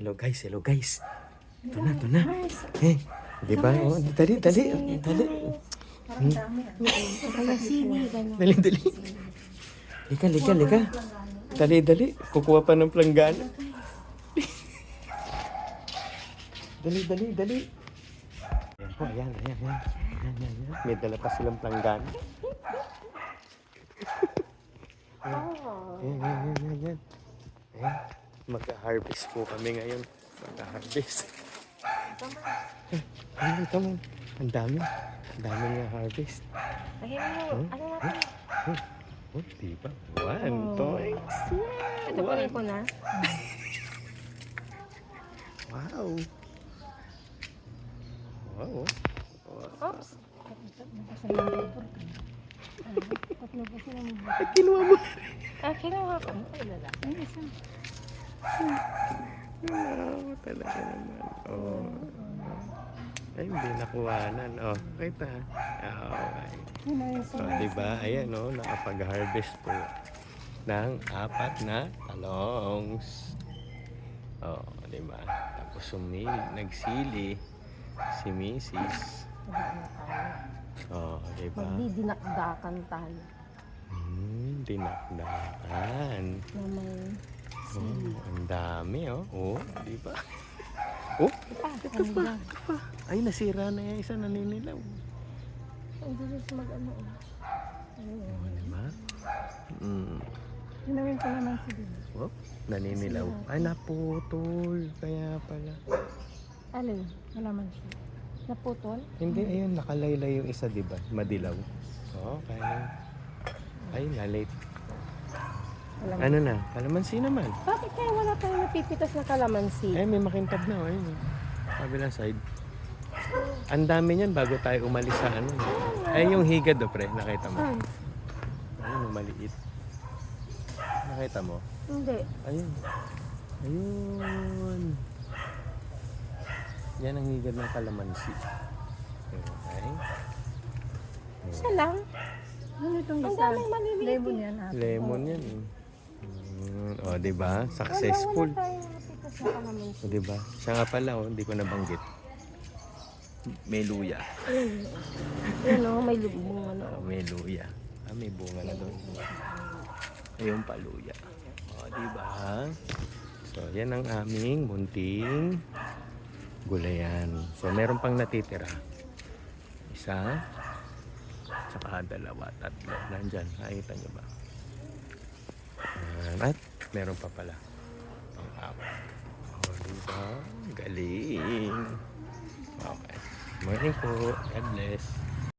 Hello guys, hello guys. Ito na, ito na. Eh, di ba? Oh, dali, dali, dali. Gano'n. Dali, dali. Lika, lika, lika. Dali, dali. Kukuha pa ng planggana. dali, dali, dali. Ayan po, ayan, ayan, ayan. Ayan, ayan, ayan. May dala pa silang planggana. ayan, ayan, ayan, ayan, ayan. Ayan. Mag-harvest po kami ngayon. Mag-harvest. Ayan, come on. Ang dami. Ang dami nga harvest. Ayun mo, ano natin? Oh, di ba? One, toys. Ito pa ko na. Wow. Wow. oh. Oops. Ay, kinuha mo. Ah, kinuha ko. Wow, talaga naman. Oh. Ay, hindi nakuhanan. Oh, kita. Okay. Oh, di ba? Ayan, oh, nakapag-harvest po ng apat na talongs. Oh, di ba? Tapos sumili, nagsili si Mrs. Oh, di ba? Magdidinakdakan tayo. Hmm, dinakdakan. Na may ang dami, oh. Oh, di ba? Oh, pa. Ito pa. ay, nasira na yung isa naninilaw. Ang bilis mag-ano. oh. Oh, di ba? Hmm. Ginawin ko naman si Bibi. Oh, naninilaw. Ay, naputol. Kaya pala. Alin? Wala man siya. Naputol? Hindi, ayun, nakalaylay yung isa, di ba? Madilaw. Okay. Ay, na-late. Wala Ano na? Kalamansi naman. Bakit kaya wala tayong napipitas na kalamansi? Ay, may makintab na. Ayun. oh. Kabilang side. Ang dami niyan bago tayo umalis sa ano. Ay, yung higad, oh, pre. Nakita mo. Saan? Ayun, yung maliit. Nakita mo? Hindi. Ayun. Ayun. Yan ang higad ng kalamansi. Okay. Isa lang. Ano itong Ang isa? daming maliliit. Lemon yan ate. Lemon yan. eh. Mm, oh, di ba? Successful. Na. O, di ba? Siya nga pala, oh, hindi ko nabanggit. May luya. Yan o, may lubong ano. Oh, may luya. Ah, may bunga na doon. Ayun pa, luya. O, di ba? So, yan ang aming munting gulayan. So, meron pang natitira. Isa, saka dalawa, tatlo. Nandyan, nakita nyo ba? At meron pa pala. Pang-apat. O, di ba? Galing. Okay. Morning po. God bless.